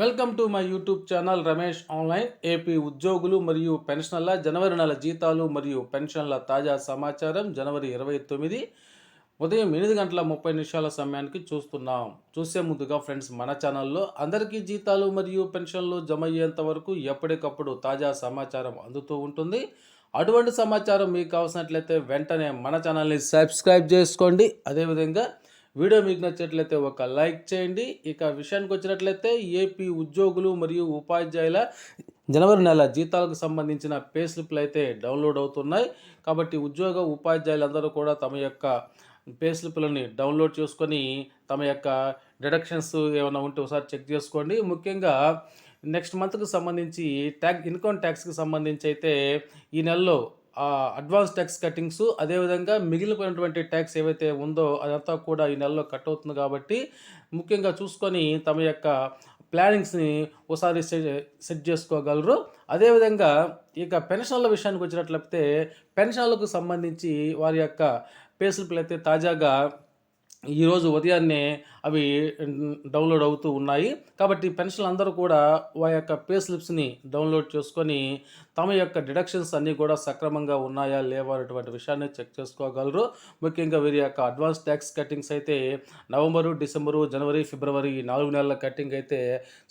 Welcome to my YouTube channel Ramesh online. AP ఉద్యోగులు మరియు పెన్షనర్ల జనవరి నెల జీతాలు మరియు పెన్షన్ల తాజా సమాచారం జనవరి ఇరవై తొమ్మిది. ఉదయం ఎనిమిది గంటల ముప్పై నిమిషాల సమయానికి చూస్తున్నాం. చూసే ముందుగా ఫ్రెండ్స్ మన ఛానల్లో అందరికీ జీతాలు మరియు పెన్షన్లు జమ అయ్యేంత వరకు ఎప్పటికప్పుడు తాజా సమాచారం అందుతూ ఉంటుంది. అటువంటి సమాచారం మీకు కావాల్సినట్లయితే వెంటనే మన ఛానల్ని సబ్స్క్రైబ్ చేసుకోండి. అదేవిధంగా వీడియో మీకు నచ్చినట్లయితే ఒక లైక్ చేయండి. ఇక విషయానికి వచ్చినట్లయితే ఏపీ ఉద్యోగులు మరియు ఉపాధ్యాయుల జనవరి నెల జీతాలకు సంబంధించిన పే స్లిప్లు అయితే డౌన్లోడ్ అవుతున్నాయి. కాబట్టి ఉద్యోగ ఉపాధ్యాయులందరూ కూడా తమ యొక్క పే స్లిప్లని డౌన్లోడ్ చేసుకొని తమ యొక్క డిడక్షన్స్ ఏమైనా ఉంటే ఒకసారి చెక్ చేసుకోండి. ముఖ్యంగా నెక్స్ట్ మంత్కి సంబంధించి ట్యాక్ ఇన్కమ్ ట్యాక్స్కి సంబంధించి అయితే ఈ నెలలో అడ్వాన్స్ ట్యాక్స్ కట్టింగ్స్ అదేవిధంగా మిగిలిపోయినటువంటి ట్యాక్స్ ఏవైతే ఉందో అదంతా కూడా ఈ నెలలో కట్ అవుతుంది కాబట్టి ముఖ్యంగా చూసుకొని తమ యొక్క ప్లానింగ్స్ని ఒకసారి సెట్ చేసుకోగలరు. అదేవిధంగా ఇక పెన్షన్ల విషయానికి వచ్చినట్లయితే పెన్షన్లకు సంబంధించి వారి యొక్క పే స్లిప్లు అయితే తాజాగా ఈరోజు ఉదయాన్నే అవి డౌన్లోడ్ అవుతూ ఉన్నాయి. కాబట్టి పెన్షన్లు అందరూ కూడా వారి యొక్క పే స్లిప్స్ని డౌన్లోడ్ చేసుకొని తమ యొక్క డిడక్షన్స్ అన్నీ కూడా సక్రమంగా ఉన్నాయా లేవా అనేటువంటి విషయాన్ని చెక్ చేసుకోగలరు. ముఖ్యంగా వీరి యొక్క అడ్వాన్స్ ట్యాక్స్ కట్టింగ్స్ అయితే నవంబరు డిసెంబరు జనవరి ఫిబ్రవరి ఈ నాలుగు నెలల కట్టింగ్ అయితే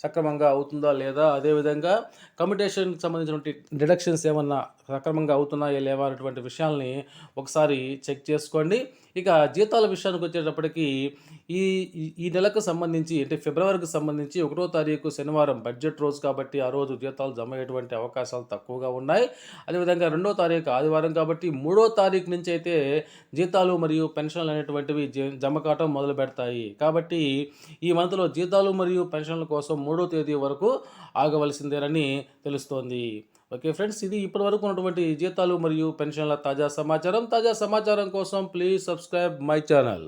సక్రమంగా అవుతుందా లేదా అదేవిధంగా కమ్యూటేషన్కి సంబంధించినటువంటి డిడక్షన్స్ ఏమన్నా సక్రమంగా అవుతున్నాయా లేవా అనేటువంటి విషయాల్ని ఒకసారి చెక్ చేసుకోండి. ఇక జీతాల విషయానికి వచ్చేటప్పటికి ఈ ఈ- నెలకు సంబంధించి అంటే ఫిబ్రవరికి సంబంధించి ఒకటో తారీఖు శనివారం బడ్జెట్ రోజు కాబట్టి ఆ రోజు జీతాలు జమ అయ్యేటువంటి అవకాశాలు తక్కువగా ఉన్నాయి. అదేవిధంగా రెండో తారీఖు ఆదివారం కాబట్టి మూడో తారీఖు నుంచి అయితే జీతాలు మరియు పెన్షన్లు అనేటువంటివి జ- జమ కావటం మొదలు పెడతాయి. కాబట్టి ఈ మంత్లో జీతాలు మరియు పెన్షన్ల కోసం మూడో తేదీ వరకు ఆగవలసిందేనని తెలుస్తోంది. ఓకే ఫ్రెండ్స్ ఇది ఇప్పటి వరకు ఉన్నటువంటి జీతాలు మరియు పెన్షన్ల తాజా సమాచారం. తాజా సమాచారం కోసం ప్లీజ్ సబ్స్క్రైబ్ మై ఛానల్.